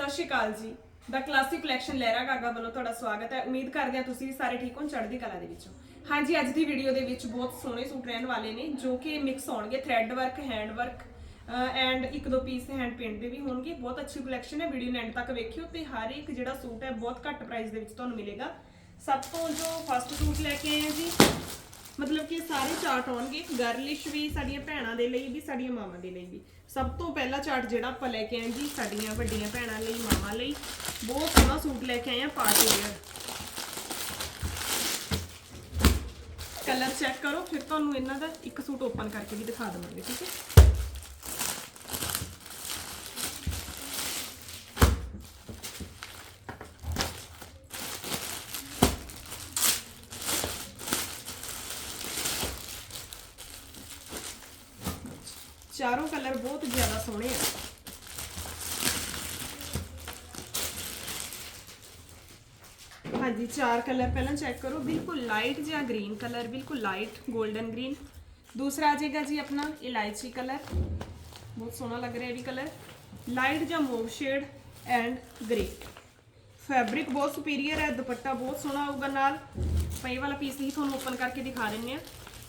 ਸਤਿ ਸ਼੍ਰੀ ਅਕਾਲ ਜੀ। ਦਾ ਕਲਾਸਿਕ ਕਲੈਕਸ਼ਨ ਲਹਿਰਾ ਗਾਗਾ ਵੱਲੋਂ ਤੁਹਾਡਾ ਸਵਾਗਤ ਹੈ। ਉਮੀਦ ਕਰਦੇ ਹਾਂ ਤੁਸੀਂ ਵੀ ਸਾਰੇ ਠੀਕ ਹੋ ਚੜ੍ਹਦੀ ਕਲਾ ਦੇ ਵਿੱਚੋਂ ਹਾਂਜੀ, ਅੱਜ ਦੀ ਵੀਡੀਓ ਦੇ ਵਿੱਚ ਬਹੁਤ ਸੋਹਣੇ ਸੂਟ ਰਹਿਣ ਵਾਲੇ ਨੇ, ਜੋ ਕਿ ਮਿਕਸ ਹੋਣਗੇ thread work hand work and ਇੱਕ ਦੋ ਪੀਸ ਹੈਂਡ ਪੇਂਟ ਦੇ ਵੀ ਹੋਣਗੇ। ਬਹੁਤ ਅੱਛੀ ਕਲੈਕਸ਼ਨ ਹੈ ਵੀਡੀਓ ਨੂੰ ਐਂਡ ਤੱਕ ਵੇਖਿਓ ਤੇ ਹਰ ਇੱਕ ਜਿਹੜਾ ਸੂਟ ਹੈ, ਬਹੁਤ ਘੱਟ ਪ੍ਰਾਈਸ ਦੇ ਵਿੱਚ ਤੁਹਾਨੂੰ ਮਿਲੇਗਾ। ਸਭ ਤੋਂ ਜੋ ਫਸਟ ਸੂਟ ਲੈ ਕੇ ਆਏ ਹਾਂ ਜੀ ਮਤਲਬ ਕਿ ਸਾਰੇ ਚਾਰਟ ਆਉਣਗੇ, ਗਰਲਿਸ਼ ਵੀ ਸਾਡੀਆਂ ਭੈਣਾਂ ਦੇ ਲਈ ਵੀ, ਸਾਡੀਆਂ ਮਾਵਾਂ ਦੇ ਲਈ ਵੀ। ਸਭ ਤੋਂ ਪਹਿਲਾ ਚਾਰਟ ਜਿਹੜਾ ਆਪਾਂ ਲੈ ਕੇ ਆਏ ਜੀ, ਸਾਡੀਆਂ ਵੱਡੀਆਂ ਭੈਣਾਂ ਲਈ, ਮਾਵਾਂ ਲਈ। ਬਹੁਤ ਸੋਹਣਾ ਸੂਟ ਲੈ ਕੇ ਆਏ ਆ ਪਾਰਟੀ ਵੇਅਰ ਕਲਰ ਚੈੱਕ ਕਰੋ, ਫਿਰ ਤੁਹਾਨੂੰ ਇਹਨਾਂ ਦਾ ਇੱਕ ਸੂਟ ਓਪਨ ਕਰਕੇ ਵੀ ਦਿਖਾ ਦਵਾਂਗੇ, ਠੀਕ ਹੈ ਚਾਰੋਂ ਕਲਰ ਬਹੁਤ ਜ਼ਿਆਦਾ ਸੋਹਣੇ ਆ। ਹਾਂਜੀ, ਚਾਰ ਕਲਰ ਪਹਿਲਾਂ ਚੈੱਕ ਕਰੋ। ਬਿਲਕੁਲ ਲਾਈਟ ਜਿਹਾ ਗ੍ਰੀਨ ਕਲਰ ਬਿਲਕੁਲ ਲਾਈਟ 골ਡਨ ਗ੍ਰੀਨ ਦੂਸਰਾ ਆ ਜਾਏਗਾ ਜੀ ਆਪਣਾ ਇਲਾਇਚੀ ਕਲਰ ਬਹੁਤ ਸੋਹਣਾ ਲੱਗ ਰਿਹਾ ਇਹ ਵੀ ਕਲਰ ਲਾਈਟ ਜਿਹਾ mauve shade and grey fabric ਬਹੁਤ ਸੁਪੀਰੀਅਰ ਹੈ, ਦੁਪੱਟਾ ਬਹੁਤ ਸੋਹਣਾ ਆਊਗਾ ਨਾਲ। ਪਈ ਵਾਲਾ ਪੀਸ ਹੀ ਤੁਹਾਨੂੰ ਓਪਨ ਕਰਕੇ ਦਿਖਾ ਦਿੰਨੇ ਆ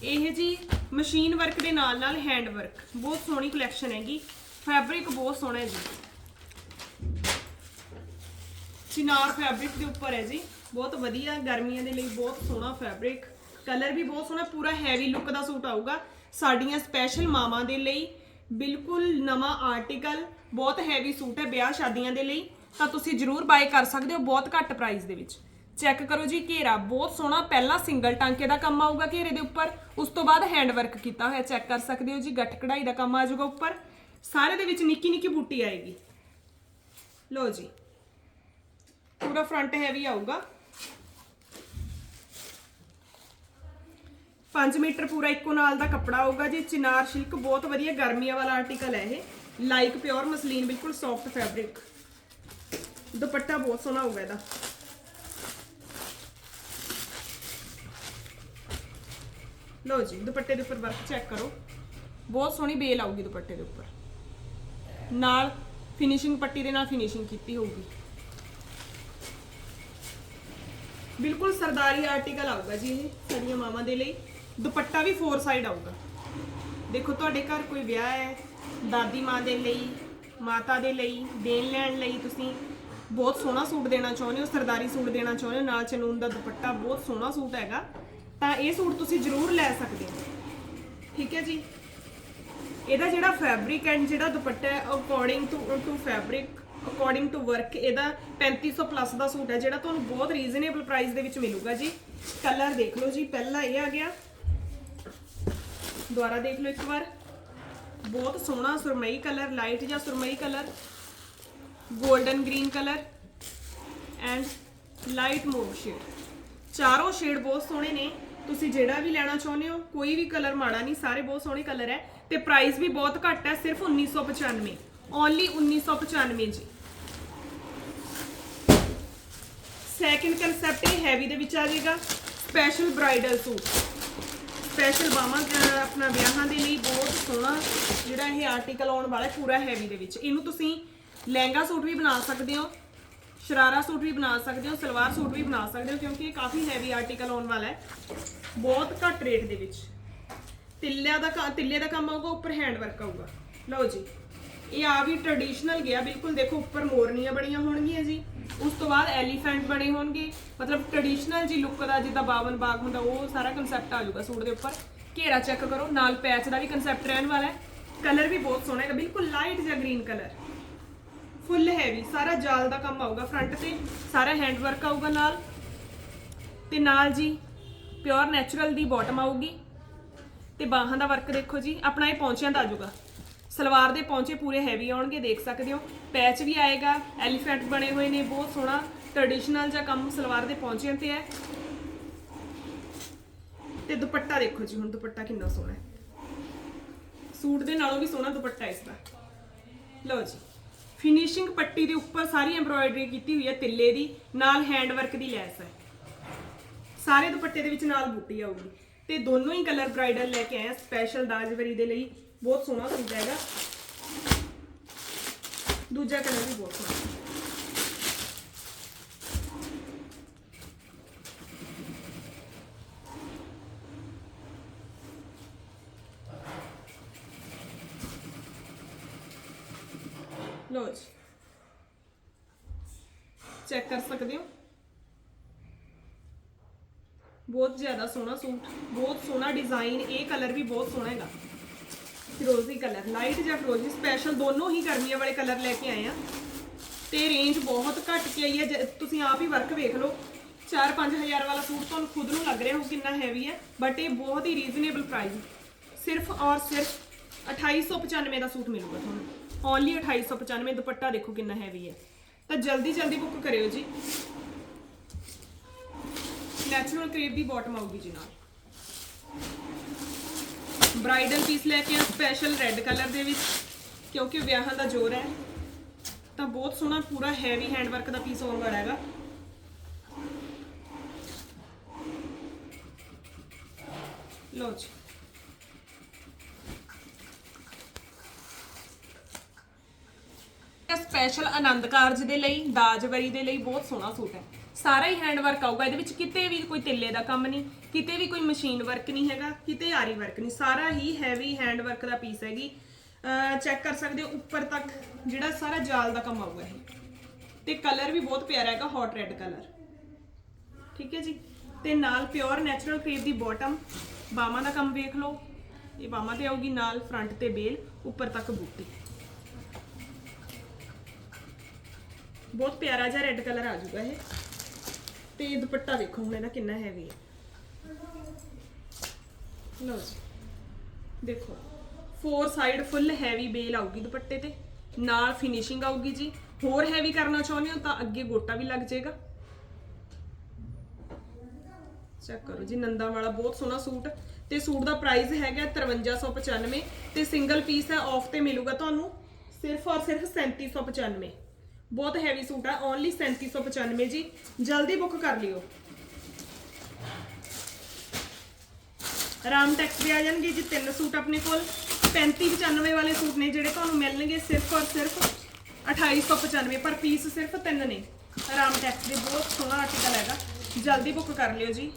ਇਹ ਜੀ ਮਸ਼ੀਨ ਵਰਕ ਦੇ ਨਾਲ ਨਾਲ ਹੈਂਡ ਵਰਕ, ਬਹੁਤ ਸੋਹਣੀ ਕਲੈਕਸ਼ਨ ਹੈਗੀ ਫੈਬਰਿਕ ਬਹੁਤ ਸੋਹਣਾ ਹੈ ਜੀ। ਚਿਨਾਰ ਫੈਬਰਿਕ ਦੇ ਉੱਪਰ ਹੈ ਜੀ, ਬਹੁਤ ਵਧੀਆ, ਗਰਮੀਆਂ ਦੇ ਲਈ ਬਹੁਤ ਸੋਹਣਾ ਫੈਬਰਿਕ ਕਲਰ ਵੀ ਬਹੁਤ ਸੋਹਣਾ, ਪੂਰਾ ਹੈਵੀ ਲੁੱਕ ਦਾ ਸੂਟ ਆਊਗਾ। ਸਾਡੀਆਂ ਸਪੈਸ਼ਲ ਮਾਵਾਂ ਦੇ ਲਈ ਬਿਲਕੁਲ ਨਵਾਂ ਆਰਟੀਕਲ ਬਹੁਤ ਹੈਵੀ ਸੂਟ ਹੈ ਵਿਆਹ ਸ਼ਾਦੀਆਂ ਦੇ ਲਈ, ਤਾਂ ਤੁਸੀਂ ਜਰੂਰ ਬਾਏ ਕਰ ਸਕਦੇ ਹੋ, ਬਹੁਤ ਘੱਟ ਪ੍ਰਾਈਸ ਦੇ ਵਿੱਚ। ਚੈੱਕ ਕਰੋ ਜੀ, ਘੇਰਾ ਬਹੁਤ ਸੋਹਣਾ, ਪਹਿਲਾਂ ਸਿੰਗਲ ਟਾਂਕੇ ਦਾ ਕੰਮ ਆਊਗਾ ਘੇਰੇ ਦੇ ਉੱਪਰ, ਉਸ ਤੋਂ ਬਾਅਦ ਹੈਂਡ ਵਰਕ ਕੀਤਾ ਹੋਇਆ ਚੈੱਕ ਕਰ ਸਕਦੇ ਹੋ ਜੀ, ਗੱਠ ਕਢਾਈ ਦਾ ਕੰਮ ਆ ਜਾਊਗਾ ਉੱਪਰ। ਸਾਰੇ ਦੇ ਵਿੱਚ ਨਿੱਕੀ ਨਿੱਕੀ ਬੂਟੀ ਆਏਗੀ। ਲਓ ਜੀ, ਪੂਰਾ ਫਰੰਟ ਹੈਵੀ ਆਊਗਾ। 5 ਮੀਟਰ ਪੂਰਾ ਇੱਕੋ ਨਾਲ ਦਾ ਕੱਪੜਾ ਆਊਗਾ ਜੀ, ਚਿਨਾਰ ਸਿਲਕ, ਬਹੁਤ ਵਧੀਆ ਗਰਮੀਆਂ ਵਾਲਾ ਆਰਟੀਕਲ ਹੈ ਇਹ। ਲਾਈਕ ਪਿਓਰ ਮਸਲੀਨ, ਬਿਲਕੁਲ ਸੌਫਟ ਫੈਬਰਿਕ ਦੁਪੱਟਾ ਬਹੁਤ ਸੋਹਣਾ ਹੋਊਗਾ ਇਹਦਾ। ਲਓ ਜੀ, ਦੁਪੱਟੇ ਦੇ ਉੱਪਰ ਵਰਕ ਚੈੱਕ ਕਰੋ। ਬਹੁਤ ਸੋਹਣੀ ਬੇਲ ਆਊਗੀ ਦੁਪੱਟੇ ਦੇ ਉੱਪਰ। ਨਾਲ ਫਿਨਿਸ਼ਿੰਗ ਪੱਟੀ ਦੇ ਨਾਲ ਫਿਨਿਸ਼ਿੰਗ ਕੀਤੀ ਹੋਊਗੀ। ਬਿਲਕੁਲ ਸਰਦਾਰੀ ਆਰਟੀਕਲ ਆਊਗਾ ਜੀ ਇਹ, ਸਾਡੀਆਂ ਮਾਵਾਂ ਦੇ ਲਈ। ਦੁਪੱਟਾ ਵੀ ਫੋਰ ਸਾਈਡ ਆਊਗਾ। ਦੇਖੋ, ਤੁਹਾਡੇ ਘਰ ਕੋਈ ਵਿਆਹ ਹੈ, ਦਾਦੀ ਮਾਂ ਦੇ ਲਈ, ਮਾਤਾ ਦੇ ਲਈ, ਦੇਣ ਲੈਣ ਲਈ ਤੁਸੀਂ ਬਹੁਤ ਸੋਹਣਾ ਸੂਟ ਦੇਣਾ ਚਾਹੁੰਦੇ ਹੋ, ਸਰਦਾਰੀ ਸੂਟ ਦੇਣਾ ਚਾਹੁੰਦੇ ਹੋ, ਨਾਲ ਚਨੂਨ ਦਾ ਦੁਪੱਟਾ ਬਹੁਤ ਸੋਹਣਾ ਸੂਟ ਹੈਗਾ। ਤਾਂ ਇਹ ਸੂਟ ਤੁਸੀਂ ਜ਼ਰੂਰ ਲੈ ਸਕਦੇ ਹੋ। ਠੀਕ ਹੈ ਜੀ? ਇਹਦਾ ਜਿਹੜਾ ਫੈਬਰਿਕ ਐਂਡ ਜਿਹੜਾ ਦੁਪੱਟਾ ਹੈ according to to fabric according to work ਇਹਦਾ 3500 ਪਲੱਸ ਦਾ ਸੂਟ ਹੈ, ਜਿਹੜਾ ਤੁਹਾਨੂੰ ਬਹੁਤ ਰੀਜ਼ਨੇਬਲ ਪ੍ਰਾਈਸ ਦੇ ਵਿੱਚ ਮਿਲੂਗਾ ਜੀ। ਕਲਰ ਦੇਖ ਲਓ ਜੀ, ਪਹਿਲਾ ਇਹ ਆ ਗਿਆ। ਦੁਬਾਰਾ ਦੇਖ ਲਓ ਇੱਕ ਵਾਰ। ਬਹੁਤ ਸੋਹਣਾ ਸੁਰਮਈ ਕਲਰ ਲਾਈਟ ਜਾਂ ਸੁਰਮਈ colour golden green colour and light mauve shade ਚਾਰੋਂ ਸ਼ੇਡ ਬਹੁਤ ਸੋਹਣੇ ਨੇ। ਤੁਸੀਂ ਜਿਹੜਾ ਵੀ ਲੈਣਾ ਚਾਹੁੰਦੇ ਹੋ, ਕੋਈ ਵੀ ਕਲਰ ਮਾੜਾ ਨਹੀਂ, ਸਾਰੇ ਬਹੁਤ ਸੋਹਣੇ ਕਲਰ ਹੈ ਤੇ ਪ੍ਰਾਈਸ ਵੀ ਬਹੁਤ ਘੱਟ ਹੈ, ਸਿਰਫ 1995 ਓਨਲੀ 1995 ਜੀ। ਸੈਕਿੰਡ ਕਨਸੈਪਟ ਇਹ ਹੈਵੀ ਦੇ ਵਿੱਚ ਆ ਜਾਏਗਾ ਸਪੈਸ਼ਲ ਬ੍ਰਾਈਡਲ ਸੂਟ ਸਪੈਸ਼ਲ ਬਾਹਾਂ ਆਪਣਾ ਵਿਆਹਾਂ ਦੇ ਲਈ ਬਹੁਤ ਸੋਹਣਾ ਜਿਹੜਾ ਇਹ ਆਰਟੀਕਲ ਆਉਣ ਵਾਲਾ ਪੂਰਾ ਹੈਵੀ ਦੇ ਵਿੱਚ। ਇਹਨੂੰ ਤੁਸੀਂ ਲਹਿੰਗਾ ਸੂਟ ਵੀ ਬਣਾ ਸਕਦੇ ਹੋ ਸ਼ਰਾਰਾ ਸੂਟ ਵੀ ਬਣਾ ਸਕਦੇ ਹੋ, ਸਲਵਾਰ ਸੂਟ ਵੀ ਬਣਾ ਸਕਦੇ ਹੋ, ਕਿਉਂਕਿ ਇਹ ਕਾਫੀ ਹੈਵੀ ਆਰਟੀਕਲ ਆਉਣ ਵਾਲਾ ਹੈ। ਬਹੁਤ ਘੱਟ ਰੇਟ ਦੇ ਵਿੱਚ। ਤਿੱਲਿਆਂ ਦਾ ਕ- ਤਿੱਲੇ ਦਾ ਕੰਮ ਆਊਗਾ, ਉੱਪਰ ਹੈਂਡ ਵਰਕ ਆਊਗਾ। ਲਓ ਜੀ, ਇਹ ਆ ਵੀ ਟ੍ਰੈਡੀਸ਼ਨਲ ਗਿਆ, ਬਿਲਕੁਲ ਦੇਖੋ ਉੱਪਰ ਮੋਰਨੀਆਂ ਬਣੀਆਂ ਹੋਣਗੀਆਂ ਜੀ। ਉਸ ਤੋਂ ਬਾਅਦ ਐਲੀਫੈਂਟ ਬਣੇ ਹੋਣਗੇ। ਮਤਲਬ ਟ੍ਰੈਡੀਸ਼ਨਲ ਜੀ ਲੁੱਕ ਦਾ, ਜਿੱਦਾਂ ਬਾਵਨ ਬਾਗ ਹੁੰਦਾ, ਉਹ ਸਾਰਾ ਕਨਸੈਪਟ ਆ ਜਾਊਗਾ ਸੂਟ ਦੇ ਉੱਪਰ। ਘੇਰਾ ਚੈੱਕ ਕਰੋ, ਨਾਲ ਪੈਚ ਦਾ ਵੀ ਕਨਸੈਪਟ ਰਹਿਣ ਵਾਲਾ ਹੈ। ਕਲਰ ਵੀ ਬਹੁਤ ਸੋਹਣਾ ਹੈਗਾ, ਬਿਲਕੁਲ ਲਾਈਟ ਜਿਹਾ ਗ੍ਰੀਨ ਕਲਰ ਫੁੱਲ ਹੈਵੀ ਸਾਰਾ ਜਾਲ ਦਾ ਕੰਮ ਆਊਗਾ ਫਰੰਟ ਤੇ, ਸਾਰਾ ਹੈਂਡ ਵਰਕ ਆਊਗਾ ਨਾਲ। ਤੇ ਨਾਲ ਜੀ ਪਿਓਰ ਨੈਚੁਰਲ ਦੀ ਬਾਟਮ ਆਊਗੀ। ਤੇ ਬਾਹਾਂ ਦਾ ਵਰਕ ਦੇਖੋ ਜੀ, ਆਪਣਾ ਇਹ ਪੌਂਚਿਆਂ ਦਾ ਆ ਜਾਊਗਾ। ਸਲਵਾਰ ਦੇ ਪੌਂਚੇ ਪੂਰੇ ਹੈਵੀ ਆਉਣਗੇ, ਦੇਖ ਸਕਦੇ ਹੋ। ਪੈਚ ਵੀ ਆਏਗਾ ਐਲੀਫੈਂਟ ਬਣੇ ਹੋਏ ਨੇ, ਬਹੁਤ ਸੋਹਣਾ ਟ੍ਰੈਡੀਸ਼ਨਲ ਜਿਹਾ ਕੰਮ ਸਲਵਾਰ ਦੇ ਪੌਂਚਿਆਂ ਤੇ ਹੈ। ਤੇ ਦੁਪੱਟਾ ਦੇਖੋ ਜੀ, ਹੁਣ ਦੁਪੱਟਾ ਕਿੰਨਾ ਸੋਹਣਾ ਹੈ। ਸੂਟ ਦੇ ਨਾਲੋਂ ਵੀ ਸੋਹਣਾ ਦੁਪੱਟਾ ਇਸ ਦਾ। ਲਓ ਜੀ। ਫਿਨਿਸ਼ਿੰਗ ਪੱਟੀ ਦੇ ਉੱਪਰ ਸਾਰੀ ਐਮਬ੍ਰੋਇਡਰੀ ਕੀਤੀ ਹੋਈ ਹੈ ਤਿੱਲੇ ਦੀ, ਨਾਲ ਹੈਂਡ ਵਰਕ ਦੀ ਲੈਸ ਹੈ। ਸਾਰੇ ਦੁਪੱਟੇ ਦੇ ਵਿੱਚ ਨਾਲ ਬੂਟੀ ਆਊਗੀ। ਤੇ ਦੋਨੋਂ ਹੀ ਕਲਰ ਬ੍ਰਾਈਡਲ ਲੈ ਕੇ ਆਏ ਸਪੈਸ਼ਲ ਦਾਜਵਰੀ ਦੇ ਲਈ। ਬਹੁਤ ਸੋਹਣਾ ਸੂਟ ਹੈਗਾ। ਦੂਜਾ ਕਲਰ ਵੀ ਬਹੁਤ ਸੋਹਣਾ। ਲੋ ਜੀ। ਚੈੱਕ ਕਰ ਸਕਦੇ ਹੋ? ਬਹੁਤ ਜ਼ਿਆਦਾ ਸੋਹਣਾ ਸੂਟ, ਬਹੁਤ ਸੋਹਣਾ ਡਿਜ਼ਾਈਨ ਇਹ ਕਲਰ ਵੀ ਬਹੁਤ ਸੋਹਣਾ ਹੈਗਾ। ਫਿਰੋਜ਼ੀ ਕਲਰ ਲਾਈਟ ਜਾਂ ਫਿਰੋਜ਼ੀ ਸਪੈਸ਼ਲ ਦੋਨੋਂ ਹੀ ਗਰਮੀਆਂ ਵਾਲੇ ਕਲਰ ਲੈ ਕੇ ਆਏ ਆ। ਤੇ ਰੇਂਜ ਬਹੁਤ ਘੱਟ ਕੇ ਆਈ ਹੈ, ਜੇ ਤੁਸੀਂ ਆਪ ਹੀ ਵਰਕ ਵੇਖ ਲਓ। 4-5000 ਵਾਲਾ ਸੂਟ ਤੁਹਾਨੂੰ ਖੁਦ ਨੂੰ ਲੱਗ ਰਿਹਾ ਹੋ ਕਿੰਨਾ ਹੈਵੀ ਹੈ ਬਟ ਇਹ ਬਹੁਤ ਹੀ ਰੀਜ਼ਨੇਬਲ ਪ੍ਰਾਈਸ ਸਿਰਫ ਔਰ ਸਿਰਫ 2895 ਦਾ ਸੂਟ ਮਿਲੂਗਾ ਤੁਹਾਨੂੰ। ਓਨਲੀ 2895 ਦੁਪੱਟਾ ਦੇਖੋ ਕਿੰਨਾ ਹੈਵੀ ਹੈ। ਤਾਂ ਜਲਦੀ ਜਲਦੀ ਬੁੱਕ ਕਰਿਓ ਜੀ। ਨੈਚੁਰਲ ਕ੍ਰੇਪ ਦੀ ਬਾਟਮ ਆਊਗੀ ਜੀ ਨਾਲ। ਬ੍ਰਾਈਡਲ ਪੀਸ ਲੈ ਕੇ ਆ ਸਪੈਸ਼ਲ ਰੈੱਡ ਕਲਰ ਦੇ ਵਿੱਚ, ਕਿਉਂਕਿ ਵਿਆਹਾਂ ਦਾ ਜ਼ੋਰ ਹੈ। ਤਾਂ ਬਹੁਤ ਸੋਹਣਾ ਪੂਰਾ ਹੈਵੀ ਹੈਂਡ ਵਰਕ ਦਾ ਪੀਸ ਹੋਣ ਵਾਲਾ ਹੈਗਾ। ਲੋ ਜੀ। ਸਪੈਸ਼ਲ ਆਨੰਦ ਕਾਰਜ ਦੇ ਲਈ, ਦਾਜਵਰੀ ਦੇ ਲਈ ਬਹੁਤ ਸੋਹਣਾ ਸੂਟ ਹੈ। ਸਾਰਾ ਹੀ ਹੈਂਡ ਵਰਕ ਆਊਗਾ। ਇਹਦੇ ਵਿੱਚ ਕਿਤੇ ਵੀ ਕੋਈ ਤਿੱਲੇ ਦਾ ਕੰਮ ਨਹੀਂ, ਕਿਤੇ ਵੀ ਕੋਈ ਮਸ਼ੀਨ ਵਰਕ ਨਹੀਂ ਹੈਗਾ, ਕਿਤੇ ਆਰੀ ਵਰਕ ਨਹੀਂ। ਸਾਰਾ ਹੀ ਹੈਵੀ ਹੈਂਡ ਵਰਕ ਦਾ ਪੀਸ ਹੈਗੀ। ਚੈੱਕ ਕਰ ਸਕਦੇ ਹੋ, ਉੱਪਰ ਤੱਕ ਜਿਹੜਾ ਸਾਰਾ ਜਾਲ ਦਾ ਕੰਮ ਆਊਗਾ ਇਹ। ਤੇ ਕਲਰ ਵੀ ਬਹੁਤ ਪਿਆਰਾ ਹੈਗਾ ਹੌਟ ਰੈੱਡ ਕਲਰ ਠੀਕ ਹੈ ਜੀ? ਤੇ ਨਾਲ ਪਿਓਰ ਨੈਚੁਰਲ ਕ੍ਰੇਪ ਦੀ ਬਾਟਮ ਬਾਹਾਂ ਦਾ ਕੰਮ ਵੇਖ ਲਓ। ਇਹ ਬਾਹਾਂ ਤੇ ਆਊਗੀ, ਨਾਲ ਫਰੰਟ ਤੇ ਬੇਲ, ਉੱਪਰ ਤੱਕ ਬੂਟੀ। ਬਹੁਤ ਪਿਆਰਾ ਜਿਹਾ ਰੈੱਡ ਕਲਰ ਆ ਜਾਊਗਾ ਇਹ। ਤੇ ਦੁਪੱਟਾ ਦੇਖੋ ਹੁਣ ਇਹਦਾ ਕਿੰਨਾ ਹੈਵੀ ਹੈ। ਲਓ ਜੀ। ਦੇਖੋ ਫੋਰ ਸਾਈਡ ਫੁੱਲ ਹੈਵੀ ਬੇਲ ਆਊਗੀ ਦੁਪੱਟੇ ਤੇ। ਨਾਲ ਫਿਨਿਸ਼ਿੰਗ ਆਊਗੀ ਜੀ। ਹੋਰ ਹੈਵੀ ਕਰਨਾ ਚਾਹੁੰਦੇ ਹੋ ਤਾਂ ਅੱਗੇ ਗੋਟਾ ਵੀ ਲੱਗ ਜਾਏਗਾ। ਚੈੱਕ ਕਰੋ ਜੀ, ਨੰਦਾ ਵਾਲਾ ਬਹੁਤ ਸੋਹਣਾ ਸੂਟ। ਤੇ ਸੂਟ ਦਾ ਪ੍ਰਾਈਸ ਹੈਗਾ 5395 ਤੇ ਸਿੰਗਲ ਪੀਸ ਹੈ ਆਫ ਤੇ ਮਿਲੂਗਾ ਤੁਹਾਨੂੰ ਸਿਰਫ ਔਰ ਸਿਰਫ 3795 ਬਹੁਤ ਹੈਵੀ ਸੂਟ ਹੈ ਓਨਲੀ 3795 ਜੀ। ਜਲਦੀ ਬੁੱਕ ਕਰ ਲਿਓ। ਰਾਮ ਟੈਕਸ ਦੇ ਆ ਜਾਣਗੇ ਜੀ, ਤਿੰਨ ਸੂਟ ਆਪਣੇ ਕੋਲ। 3595 ਵਾਲੇ ਸੂਟ ਨੇ ਜਿਹੜੇ ਤੁਹਾਨੂੰ ਮਿਲਣਗੇ ਸਿਰਫ ਔਰ ਸਿਰਫ 2895 ਪਰ ਪੀਸ ਸਿਰਫ ਤਿੰਨ ਨੇ। ਰਾਮ ਟੈਕਸ ਦੇ ਬਹੁਤ ਸੋਹਣਾ ਆਰਟੀਕਲ ਹੈਗਾ। ਜਲਦੀ ਬੁੱਕ ਕਰ ਲਿਓ ਜੀ।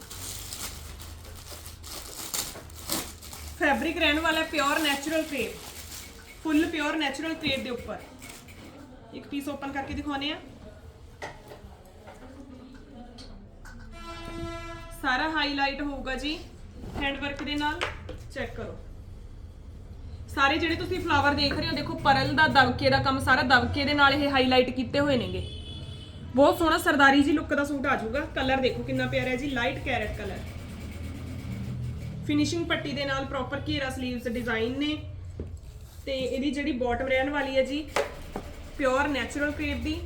ਫੈਬਰਿਕ ਰਹਿਣ ਵਾਲਾ pure natural crepe full pure natural crepe ਦੇ ਉੱਪਰ। ਇੱਕ ਪੀਸ ਓਪਨ ਕਰਕੇ ਦਿਖਾਉਨੇ ਆ ਸਾਰਾ ਹਾਈਲਾਈਟ ਹੋਊਗਾ ਜੀ ਹੈਂਡ ਵਰਕ ਦੇ ਨਾਲ ਚੈੱਕ ਕਰੋ। ਸਾਰੇ ਜਿਹੜੇ ਤੁਸੀਂ ਫਲਾਵਰ ਦੇਖ ਰਹੇ ਹੋ, ਦੇਖੋ ਪਰਲ ਦਾ ਦਬਕੇ ਦਾ ਕੰਮ, ਸਾਰਾ ਦਬਕੇ ਦੇ ਨਾਲ ਇਹ ਹਾਈਲਾਈਟ ਕੀਤੇ ਹੋਏ ਨੇਗੇ। ਬਹੁਤ ਸੋਹਣਾ ਸਰਦਾਰੀ ਜੀ ਲੁੱਕ ਦਾ ਸੂਟ ਆ ਜਾਊਗਾ। ਕਲਰ ਦੇਖੋ ਕਿੰਨਾ ਪਿਆਰਾ ਹੈ ਜੀ ਲਾਈਟ ਕੈਰਟ ਕਲਰ ਫਿਨਿਸ਼ਿੰਗ ਪੱਟੀ ਦੇ ਨਾਲ ਪ੍ਰੋਪਰ ਘੇਰਾ 슬ੀਵਸ ਡਿਜ਼ਾਈਨ ਨੇ। ਤੇ ਇਹਦੀ ਜਿਹੜੀ ਬਾਟਮ ਰਹਿਣ ਵਾਲੀ ਹੈ ਜੀ ਪਿਓਰ ਨੈਚੁਰਲ ਕ੍ਰੇਪ ਦੀ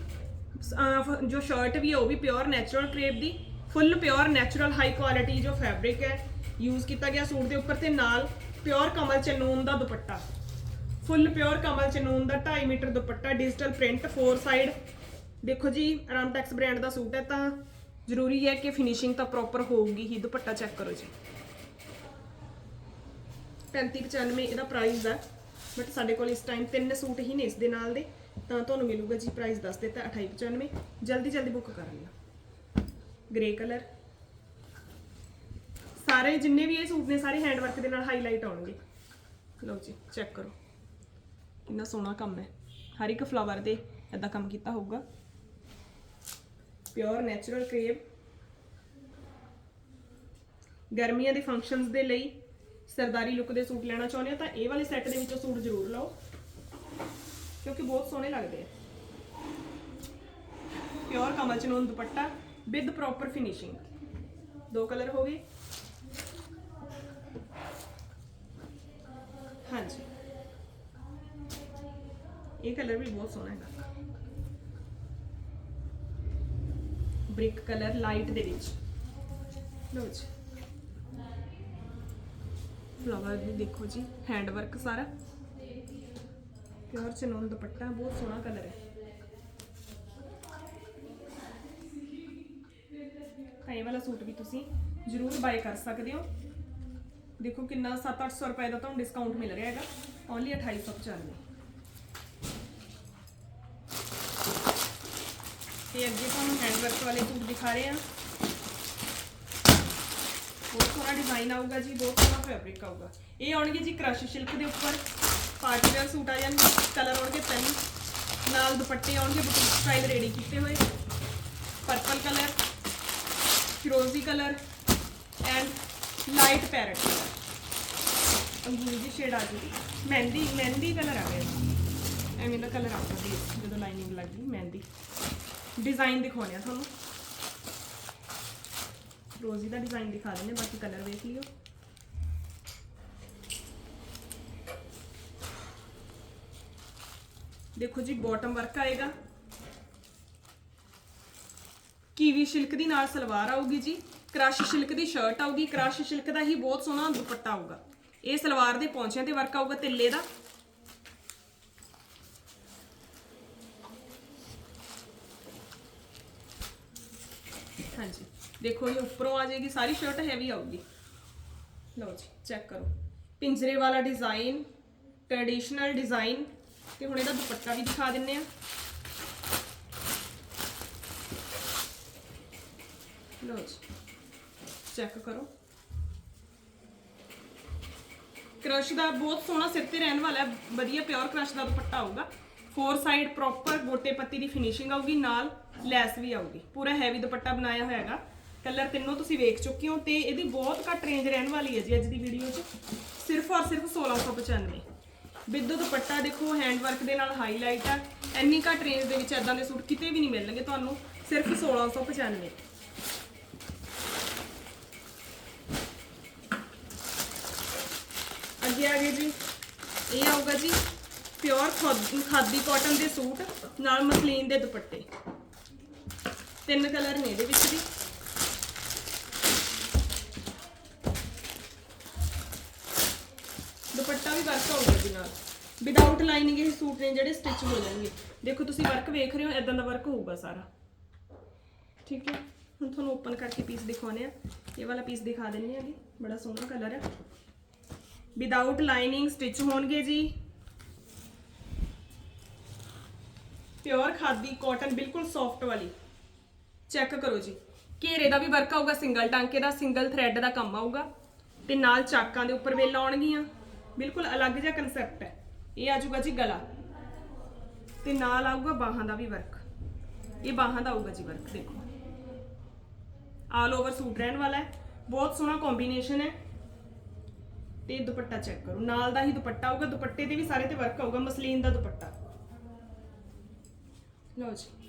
ਜੋ ਸ਼ਰਟ ਵੀ ਹੈ ਉਹ ਵੀ ਪਿਓਰ ਨੈਚੁਰਲ ਕ੍ਰੇਪ ਦੀ full pure natural high quality ਜੋ ਫੈਬਰਿਕ ਹੈ ਯੂਜ਼ ਕੀਤਾ ਗਿਆ ਸੂਟ ਦੇ ਉੱਪਰ ਤੇ ਨਾਲ ਪਿਓਰ ਕਮਲ ਚਨੂਨ ਦਾ ਦੁਪੱਟਾ। ਫੁੱਲ ਪਿਓਰ ਕਮਲ ਚਨੂਨ ਦਾ 2.5 metre dupatta digital print four side ਦੇਖੋ ਜੀ ਰਾਮਟੈਕਸ ਬ੍ਰਾਂਡ ਦਾ ਸੂਟ ਹੈ, ਤਾਂ ਜ਼ਰੂਰੀ ਹੈ ਕਿ ਫਿਨਿਸ਼ਿੰਗ ਤਾਂ ਪ੍ਰੋਪਰ ਹੋਊਗੀ ਹੀ, ਦੁਪੱਟਾ ਚੈੱਕ ਕਰੋ ਜੀ। 3595 ਇਹਦਾ ਪ੍ਰਾਈਸ ਹੈ ਬਟ ਸਾਡੇ ਕੋਲ ਇਸ ਟਾਈਮ ਤਿੰਨ ਸੂਟ ਹੀ ਨੇ ਇਸ ਦੇ ਨਾਲ ਦੇ। ਤਾਂ ਤੁਹਾਨੂੰ ਮਿਲੂਗਾ ਜੀ ਪ੍ਰਾਈਸ ਦੱਸ ਦਿੱਤਾ 2895 ਜਲਦੀ ਜਲਦੀ ਬੁੱਕ ਕਰ ਲਿਓ। ਗ੍ਰੇ ਕਲਰ ਸਾਰੇ ਜਿੰਨੇ ਵੀ ਇਹ ਸੂਟ ਨੇ, ਸਾਰੇ ਹੈਂਡ ਵਰਕ ਦੇ ਨਾਲ ਹਾਈਲਾਈਟ ਆਉਣਗੇ। ਲਓ ਜੀ ਚੈੱਕ ਕਰੋ। ਕਿੰਨਾ ਸੋਹਣਾ ਕੰਮ ਹੈ। ਹਰ ਇੱਕ ਫਲਾਵਰ ਦੇ ਇਦਾਂ ਕੰਮ ਕੀਤਾ ਹੋਊਗਾ। ਪਿਓਰ ਨੈਚੁਰਲ ਕ੍ਰੇਪ ਗਰਮੀਆਂ ਦੇ ਫੰਕਸ਼ਨਸ ਦੇ ਲਈ ਸਰਦਾਰੀ ਲੁੱਕ ਦੇ ਸੂਟ ਲੈਣਾ ਚਾਹੁੰਦੇ ਹੋ ਤਾਂ ਇਹ ਵਾਲੇ ਸੈੱਟ ਦੇ ਵਿੱਚੋਂ ਸੂਟ ਜ਼ਰੂਰ ਲਓ। ਕਿਉਂਕਿ ਬਹੁਤ ਸੋਹਣੇ ਲੱਗਦੇ ਆ ਪਿਓਰ ਕਮਲ ਚਨੂਨ ਦੁਪੱਟਾ ਵਿਦ ਪ੍ਰੋਪਰ ਫਿਨਿਸ਼ਿੰਗ ਦੋ ਕਲਰ ਹੋ ਗਏ ਹਾਂਜੀ ਇਹ ਕਲਰ ਵੀ ਬਹੁਤ ਸੋਹਣਾ ਹੈਗਾ ਬ੍ਰਿਕ ਕਲਰ ਲਾਈਟ ਦੇ ਵਿੱਚ ਲਓ ਜੀ ਫਲਾਵਰ ਵੀ ਦੇਖੋ ਜੀ ਹੈਂਡ ਵਰਕ ਸਾਰਾ ਪਿਓਰ ਚਨੋਨ ਦੁਪੱਟਾ, ਬਹੁਤ ਸੋਹਣਾ ਕਲਰ ਹੈ। ਤਾਂ ਇਹ ਵਾਲਾ ਸੂਟ ਵੀ ਤੁਸੀਂ ਜ਼ਰੂਰ ਬਾਏ ਕਰ ਸਕਦੇ ਹੋ। ਦੇਖੋ ਕਿੰਨਾ 7-800 ਰੁਪਏ ਦਾ ਤੁਹਾਨੂੰ ਡਿਸਕਾਊਂਟ ਮਿਲ ਰਿਹਾ ਹੈਗਾ। ਓਨਲੀ 2895 ਤੇ ਅੱਗੇ ਤੁਹਾਨੂੰ ਹੈਂਡਵਰਕ ਵਾਲੇ ਸੂਟ ਦਿਖਾ ਰਹੇ ਹਾਂ। ਬਹੁਤ ਸੋਹਣਾ ਡਿਜ਼ਾਈਨ ਆਊਗਾ ਜੀ, ਬਹੁਤ ਸੋਹਣਾ ਫੈਬਰਿਕ ਆਊਗਾ। ਇਹ ਆਉਣਗੇ ਜੀ ਕ੍ਰਸ਼ ਸਿਲਕ ਦੇ ਉੱਪਰ। ਪਾਰਟੀ ਵੇਅਰ ਸੂਟ ਆ ਜਾਣਗੇ ਕਲਰ ਆਉਣਗੇ ਤਿੰਨ ਨਾਲ ਦੁਪੱਟੇ ਆਉਣਗੇ, ਬੁਟੀਕ ਸਟਾਈਲ ਰੈਡੀ ਕੀਤੇ ਹੋਏ। Purple colour ਫਿਰੋਜ਼ੀ colour and light parrot colour ਅੰਗੂਰ ਦੀ ਸ਼ੇਡ ਆ ਜੂਗੀ। ਮਹਿੰਦੀ ਮਹਿੰਦੀ ਕਲਰ ਆ ਗਿਆ। ਐਵੇਂ ਦਾ ਕਲਰ ਆਉਂਦਾ ਦੀ ਜਦੋਂ ਲਾਈਨਿੰਗ ਲੱਗ ਗਈ, ਮਹਿੰਦੀ। ਡਿਜ਼ਾਈਨ ਦਿਖਾਉਣੇ ਆ ਤੁਹਾਨੂੰ। ਰੋਜ਼ੀ ਦਾ ਡਿਜ਼ਾਈਨ ਦਿਖਾ ਦਿੰਦੇ ਬਾਕੀ ਕਲਰ ਵੇਖ ਲਿਓ। ਦੇਖੋ ਜੀ ਬਾਟਮ ਵਰਕ ਆਏਗਾ। ਕੀਵੀ ਸਿਲਕ ਦੀ ਨਾਲ ਸਲਵਾਰ ਆਊਗੀ ਜੀ। ਕ੍ਰਸ਼ ਸਿਲਕ ਦੀ ਸ਼ਰਟ ਆਊਗੀ। ਕ੍ਰਸ਼ ਸਿਲਕ ਦਾ ਹੀ ਬਹੁਤ ਸੋਹਣਾ ਦੁਪੱਟਾ ਆਊਗਾ। ਇਹ ਸਲਵਾਰ ਦੇ ਪੌਂਚਿਆਂ ਤੇ ਵਰਕ ਆਊਗਾ ਤਿੱਲੇ ਦਾ। ਹਾਂਜੀ। ਦੇਖੋ ਇਹ ਉੱਪਰੋਂ ਆ ਜਾਏਗੀ, ਸਾਰੀ ਸ਼ਰਟ ਹੈਵੀ ਆਊਗੀ। ਲਓ ਜੀ ਚੈੱਕ ਕਰੋ। ਪਿੰਜਰੇ ਵਾਲਾ ਡਿਜ਼ਾਈਨ ਟ੍ਰੈਡੀਸ਼ਨਲ ਡਿਜ਼ਾਈਨ ਤੇ ਹੁਣ ਇਹਦਾ ਦੁਪੱਟਾ ਵੀ ਦਿਖਾ ਦਿੰਨੇ ਆ। ਲਓ ਜੀ ਚੈੱਕ ਕਰੋ। ਕ੍ਰਸ਼ ਦਾ ਬਹੁਤ ਸੋਹਣਾ ਸਿਰ ਤੇ ਰਹਿਣ ਵਾਲਾ ਹੈ, ਵਧੀਆ ਪਿਓਰ ਕ੍ਰਸ਼ ਦਾ ਦੁਪੱਟਾ ਆਊਗਾ। ਫੋਰ ਸਾਈਡ ਪ੍ਰੋਪਰ ਗੋਟੇ ਪੱਤੀ ਦੀ ਫਿਨਿਸ਼ਿੰਗ ਆਊਗੀ, ਨਾਲ ਲੈਸ ਵੀ ਆਊਗੀ। ਪੂਰਾ ਹੈਵੀ ਦੁਪੱਟਾ ਬਣਾਇਆ ਹੋਇਆ ਹੈਗਾ। ਕਲਰ ਤਿੰਨੋਂ ਤੁਸੀਂ ਵੇਖ ਚੁੱਕੇ ਹੋ ਤੇ ਇਹਦੀ ਬਹੁਤ ਘੱਟ ਰੇਂਜ ਰਹਿਣ ਵਾਲੀ ਹੈ ਜੀ ਅੱਜ ਦੀ ਵੀਡੀਓ 'ਚ। ਸਿਰਫ ਔਰ ਸਿਰਫ 1695 ਬਿੱਦੂ ਦੁਪੱਟਾ ਦੇਖੋ ਹੈਂਡ ਵਰਕ ਦੇ ਨਾਲ ਹਾਈਲਾਈਟ ਆ। ਇੰਨੀ ਘੱਟ ਰੇਂਜ ਦੇ ਵਿੱਚ ਐਦਾਂ ਦੇ ਸੂਟ ਕਿਤੇ ਵੀ ਨਹੀਂ ਮਿਲਣਗੇ ਤੁਹਾਨੂੰ, ਸਿਰਫ 1695 ਅੱਗੇ ਆ ਗਏ ਜੀ। ਇਹ ਆਊਗਾ ਜੀ ਪਿਓਰ ਖਾਦੀ ਕਾਟਨ ਦੇ ਸੂਟ, ਨਾਲ ਮਸਲੀਨ ਦੇ ਦੁਪੱਟੇ। ਤਿੰਨ ਕਲਰ ਨੇ ਇਹਦੇ ਵਿੱਚ ਵੀ। ਦੁਪੱਟਾ ਹੋਊਗਾ ਜੀ ਨਾਲ। ਵਿਦਆਊਟ ਲਾਈਨਿੰਗ ਇਹ ਸੂਟ ਨੇ ਜਿਹੜੇ ਸਟਿਚ ਹੋ ਜਾਣਗੇ। ਦੇਖੋ ਤੁਸੀਂ ਵਰਕ ਵੇਖ ਰਹੇ ਹੋ ਇਦਾਂ ਦਾ ਵਰਕ ਹੋਊਗਾ ਸਾਰਾ। ਠੀਕ ਹੈ? ਹੁਣ ਤੁਹਾਨੂੰ ਓਪਨ ਕਰਕੇ ਪੀਸ ਦਿਖਾਉਣੇ ਆ ਇਹ ਵਾਲਾ ਪੀਸ ਦਿਖਾ ਦਿੰਨੇ ਆ ਜੀ। ਬੜਾ ਸੋਹਣਾ ਕਲਰ ਹੈ। ਵਿਦਆਊਟ ਲਾਈਨਿੰਗ ਸਟਿਚ ਹੋਣਗੇ ਜੀ। ਪਿਓਰ ਖਾਦੀ ਕਾਟਨ ਬਿਲਕੁਲ ਸੌਫਟ ਵਾਲੀ। ਚੈੱਕ ਕਰੋ ਜੀ। ਘੇਰੇ ਦਾ ਵੀ ਵਰਕ ਆਊਗਾ ਸਿੰਗਲ ਟਾਂਕੇ ਦਾ ਸਿੰਗਲ ਥ੍ਰੈਡ ਦਾ ਕੰਮ ਆਊਗਾ। ਤੇ ਨਾਲ ਚਾਕਾਂ ਦੇ ਉੱਪਰ ਵੇਲ ਆਉਣਗੀਆਂ। ਬਿਲਕੁਲ ਅਲੱਗ ਜਿਹਾ ਕਨਸੈਪਟ ਹੈ। ਇਹ ਆ ਜਾਊਗਾ ਜੀ ਗਲਾ। ਤੇ ਨਾਲ ਆਊਗਾ ਬਾਹਾਂ ਦਾ ਵੀ ਵਰਕ ਇਹ ਬਾਹਾਂ ਦਾ ਆਊਗਾ ਜੀ ਵਰਕ ਦੇਖੋ। ਆਲ ਓਵਰ ਸੂਟ ਰਹਿਣ ਵਾਲਾ ਹੈ। ਬਹੁਤ ਸੋਹਣਾ ਕੰਬੀਨੇਸ਼ਨ ਹੈ। ਤੇ ਦੁਪੱਟਾ ਚੈੱਕ ਕਰੋ। ਨਾਲ ਦਾ ਹੀ ਦੁਪੱਟਾ ਆਊਗਾ। ਦੁਪੱਟੇ ਦੇ ਵੀ ਸਾਰੇ ਤੇ ਵਰਕ ਆਊਗਾ। ਮਸਲੀਨ ਦਾ ਦੁਪੱਟਾ। ਲਓ ਜੀ।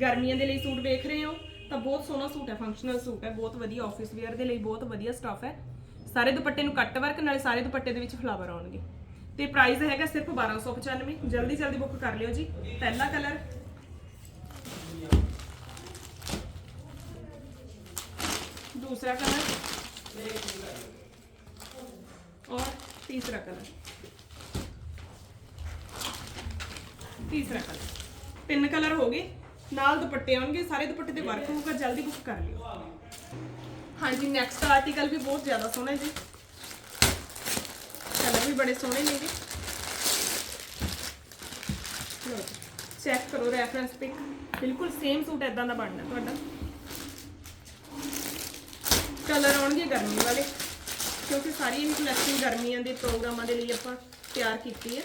ਗਰਮੀਆਂ ਦੇ ਲਈ ਸੂਟ ਵੇਖ ਰਹੇ ਹੋ। ਤਾਂ ਬਹੁਤ ਸੋਹਣਾ ਸੂਟ ਹੈ। ਫੰਕਸ਼ਨਲ ਸੂਟ ਹੈ। ਬਹੁਤ ਵਧੀਆ ਆਫਿਸ ਵੇਅਰ ਦੇ ਲਈ ਬਹੁਤ ਵਧੀਆ ਸਟਾਫ ਹੈ। ਸਾਰੇ ਦੁਪੱਟੇ ਨੂੰ ਕੱਟ ਵਰਕ, ਨਾਲੇ ਸਾਰੇ ਦੁਪੱਟੇ ਦੇ ਵਿੱਚ ਫਲਾਵਰ ਆਉਣਗੇ। ਤੇ ਪ੍ਰਾਈਸ ਹੈਗਾ ਸਿਰਫ 1295 ਜਲਦੀ ਜਲਦੀ ਬੁੱਕ ਕਰ ਲਿਓ ਜੀ। ਪਹਿਲਾ ਕਲਰ ਦੂਸਰਾ ਕਲਰ ਔਰ ਤੀਸਰਾ ਕਲਰ ਤੀਸਰਾ ਕਲਰ ਤਿੰਨ ਕਲਰ ਹੋ ਗਏ। ਨਾਲ ਦੁਪੱਟੇ ਆਉਣਗੇ। ਸਾਰੇ ਦੁਪੱਟੇ ਦੇ ਵਰਕ ਹੋਊਗਾ। ਜਲਦੀ ਬੁੱਕ ਕਰ ਲਿਓ। ਹਾਂਜੀ ਨੈਕਸਟ ਆਰਟੀਕਲ ਵੀ ਬਹੁਤ ਜ਼ਿਆਦਾ ਸੋਹਣਾ ਜੀ। ਕਲਰ ਵੀ ਬੜੇ ਸੋਹਣੇ ਨੇ ਜੀ। ਲਓ ਚੈੱਕ ਕਰੋ ਰੈਫਰੈਂਸ ਪਿਕ ਬਿਲਕੁਲ ਸੇਮ ਸੂਟ ਐਦਾਂ ਦਾ ਬਣਨਾ ਤੁਹਾਡਾ। ਕਲਰ ਆਉਣਗੇ ਗਰਮੀ ਵਾਲੇ, ਕਿਉਂਕਿ ਸਾਰੀ ਇਹ ਕਲੈਕਸ਼ਨ ਗਰਮੀਆਂ ਦੇ ਪ੍ਰੋਗਰਾਮਾਂ ਦੇ ਲਈ ਆਪਾਂ ਤਿਆਰ ਕੀਤੀ ਹੈ।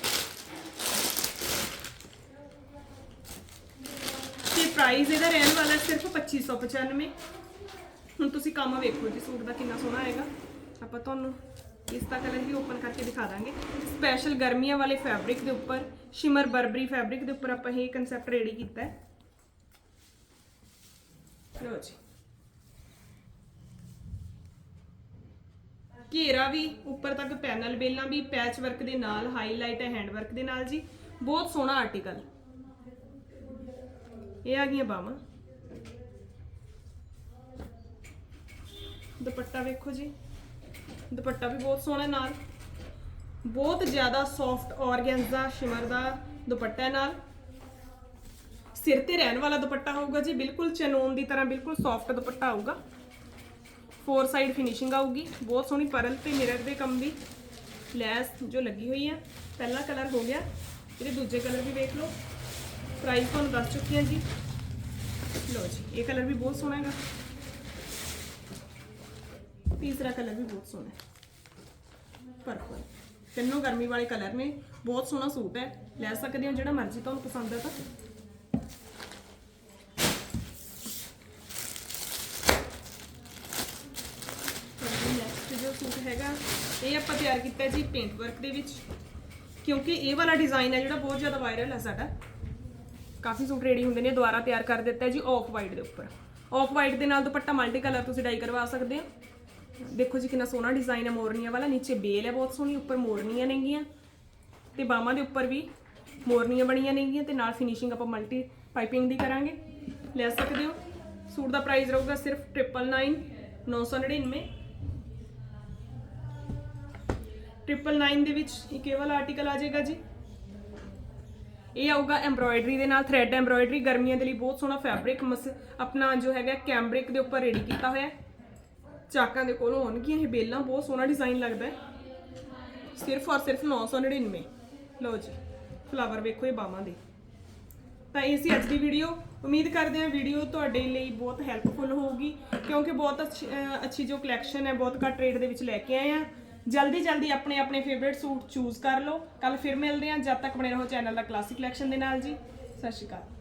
ਤੇ ਪ੍ਰਾਈਸ ਇਹਦਾ ਰਹਿਣ ਵਾਲਾ ਸਿਰਫ 2595 ਹੁਣ ਤੁਸੀਂ ਕੰਮ ਵੇਖੋ ਜੀ, ਸੂਟ ਦਾ ਕਿੰਨਾ ਸੋਹਣਾ ਆਏਗਾ। ਆਪਾਂ ਤੁਹਾਨੂੰ ਇਸ ਦਾ ਕਲਰ ਵੀ ਓਪਨ ਕਰਕੇ ਦਿਖਾ ਦਾਂਗੇ। ਸਪੈਸ਼ਲ ਗਰਮੀਆਂ ਵਾਲੇ ਫੈਬਰਿਕ ਦੇ ਉੱਪਰ ਸ਼ਿਮਰ ਬਰਬਰੀ ਫੈਬਰਿਕ ਦੇ ਉੱਪਰ ਆਪਾਂ ਇਹ ਕਨਸੈਪਟ ਰੈਡੀ ਕੀਤਾ ਹੈ। ਲਓ ਜੀ। ਘੇਰਾ ਵੀ ਉੱਪਰ ਤੱਕ ਪੈਨਲ, ਬੇਲਾਂ ਵੀ ਪੈਚ ਵਰਕ ਦੇ ਨਾਲ ਹਾਈਲਾਈਟ ਹੈ ਹੈਂਡ ਵਰਕ ਦੇ ਨਾਲ ਜੀ। ਬਹੁਤ ਸੋਹਣਾ ਆਰਟੀਕਲ ਇਹ ਆ ਗਈਆਂ ਬਾਵਾਂ ਦੁਪੱਟਾ ਵੇਖੋ ਜੀ। ਦੁਪੱਟਾ ਵੀ ਬਹੁਤ ਸੋਹਣਾ ਨਾਲ। ਬਹੁਤ ਜ਼ਿਆਦਾ ਸੌਫਟ ਔਰਗੈਂਜ਼ਾ ਸ਼ਿਮਰ ਦਾ ਦੁਪੱਟਾ ਹੈ ਨਾਲ। ਸਿਰ ਤੇ ਰਹਿਣ ਵਾਲਾ ਦੁਪੱਟਾ ਹੋਊਗਾ ਜੀ, ਬਿਲਕੁਲ ਚਨੋਨ ਦੀ ਤਰ੍ਹਾਂ, ਬਿਲਕੁਲ ਸੌਫਟ ਦੁਪੱਟਾ ਆਊਗਾ ਫੋਰ ਸਾਈਡ ਫਿਨਿਸ਼ਿੰਗ ਆਊਗੀ। ਬਹੁਤ ਸੋਹਣੀ ਪਰਲ ਤੇ ਮਿਰਰ ਦੇ ਕੰਮ ਵੀ ਲੈਸ ਜੋ ਲੱਗੀ ਹੋਈ ਆ ਪਹਿਲਾ ਕਲਰ ਹੋ ਗਿਆ। ਇਹਦੇ ਦੂਜੇ ਕਲਰ ਵੀ ਵੇਖ ਲਓ। ਪ੍ਰਾਈਸ ਤੁਹਾਨੂੰ ਦੱਸ ਚੁੱਕੀ ਹਾਂ ਜੀ। ਲਓ ਜੀ, ਇਹ ਕਲਰ ਵੀ ਬਹੁਤ ਸੋਹਣਾ ਹੈਗਾ। ਤੀਸਰਾ ਕਲਰ ਵੀ ਬਹੁਤ ਸੋਹਣਾ ਹੈ। ਪਰਪਲ। ਤਿੰਨੋਂ ਗਰਮੀ ਵਾਲੇ ਕਲਰ ਨੇ। ਬਹੁਤ ਸੋਹਣਾ ਸੂਟ ਹੈ। ਲੈ ਸਕਦੇ ਹੋ ਜਿਹੜਾ ਮਰਜ਼ੀ ਤੁਹਾਨੂੰ ਪਸੰਦ ਹੈ ਤਾਂ ਜੋ ਸੂਟ ਹੈਗਾ, ਇਹ ਆਪਾਂ ਤਿਆਰ ਕੀਤਾ ਜੀ ਪੇਂਟ ਵਰਕ ਦੇ ਵਿੱਚ। ਕਿਉਂਕਿ ਇਹ ਵਾਲਾ ਡਿਜ਼ਾਈਨ ਹੈ ਜਿਹੜਾ ਬਹੁਤ ਜ਼ਿਆਦਾ ਵਾਇਰਲ ਹੈ ਸਾਡਾ। ਕਾਫੀ ਸੂਟ ਰੈਡੀ ਹੁੰਦੇ ਨੇ, ਦੁਬਾਰਾ ਤਿਆਰ ਕਰ ਦਿੱਤਾ ਜੀ ਆਫ ਵਾਈਟ ਦੇ ਉੱਪਰ। ਆਫ ਵਾਈਟ ਦੇ ਨਾਲ ਦੁਪੱਟਾ ਮਲਟੀ ਕਲਰ ਤੁਸੀਂ ਡਾਈ ਕਰਵਾ ਸਕਦੇ ਹੋ। ਦੇਖੋ ਜੀ ਕਿੰਨਾ ਸੋਹਣਾ ਡਿਜ਼ਾਈਨ ਹੈ, ਮੋਰਨੀਆਂ ਵਾਲਾ, ਨੀਚੇ ਬੇਲ ਹੈ, ਬਹੁਤ ਸੋਹਣੀ, ਉੱਪਰ ਮੋਰਨੀਆਂ ਨੇਗੀਆਂ ਤੇ ਬਾਹਾਂ ਦੇ ਉੱਪਰ ਵੀ ਮੋਰਨੀਆਂ ਬਣੀਆਂ ਨੇਗੀਆਂ ਤੇ ਨਾਲ ਫਿਨਿਸ਼ਿੰਗ ਆਪਾਂ ਮਲਟੀ ਪਾਈਪਿੰਗ ਦੀ ਕਰਾਂਗੇ। ਲੈ ਸਕਦੇ ਹੋ। ਸੂਟ ਦਾ ਪ੍ਰਾਈਸ ਰਹੂਗਾ ਸਿਰਫ 999 999 999 ਦੇ ਵਿੱਚ ਇੱਕ ਇਹ ਵਾਲਾ ਆਰਟੀਕਲ ਆ ਜਾਏਗਾ ਜੀ। ਇਹ ਆਊਗਾ ਐਮਬ੍ਰੋਇਡਰੀ ਦੇ ਨਾਲ ਥ੍ਰੈਡ ਐਮਬ੍ਰੋਇਡਰੀ ਗਰਮੀਆਂ ਦੇ ਲਈ ਬਹੁਤ ਸੋਹਣਾ ਫੈਬਰਿਕ ਮਸ ਆਪਣਾ ਜੋ ਹੈਗਾ ਕੈਂਬਰਿਕ ਦੇ ਉੱਪਰ ਰੈਡੀ ਕੀਤਾ ਹੋਇਆ ਹੈ। ਚਾਕਾਂ ਦੇ ਕੋਲੋਂ ਹੋਣਗੀਆਂ ਇਹ ਬੇਲਾਂ ਬਹੁਤ ਸੋਹਣਾ ਡਿਜ਼ਾਈਨ ਲੱਗਦਾ ਹੈ। ਸਿਰਫ ਔਰ ਸਿਰਫ 999 ਲਓ ਜੀ ਫਲਾਵਰ ਵੇਖੋ ਇਹ ਬਾਹਾਂ ਦੇ। ਤਾਂ ਇਹ ਸੀ ਅੱਜ ਦੀ ਵੀਡੀਓ ਉਮੀਦ ਕਰਦੇ ਹਾਂ ਵੀਡੀਓ ਤੁਹਾਡੇ ਲਈ ਬਹੁਤ ਹੈਲਪਫੁਲ ਹੋਊਗੀ, ਕਿਉਂਕਿ ਬਹੁਤ ਅੱਛੀ ਅੱਛੀ ਜੋ ਕਲੈਕਸ਼ਨ ਹੈ, ਬਹੁਤ ਘੱਟ ਰੇਟ ਦੇ ਵਿੱਚ ਲੈ ਕੇ ਆਏ ਆ ਜਲਦੀ ਜਲਦੀ ਆਪਣੇ ਆਪਣੇ ਫੇਵਰਿਟ ਸੂਟ ਚੂਜ਼ ਕਰ ਲਓ। ਕੱਲ ਫਿਰ ਮਿਲਦੇ ਹਾਂ, ਜਦ ਤੱਕ ਬਣੇ ਰਹੋ ਚੈਨਲ ਦਾ ਕਲਾਸਿਕ ਕਲੈਕਸ਼ਨ ਦੇ ਨਾਲ ਜੀ। ਸਤਿ ਸ਼੍ਰੀ ਅਕਾਲ।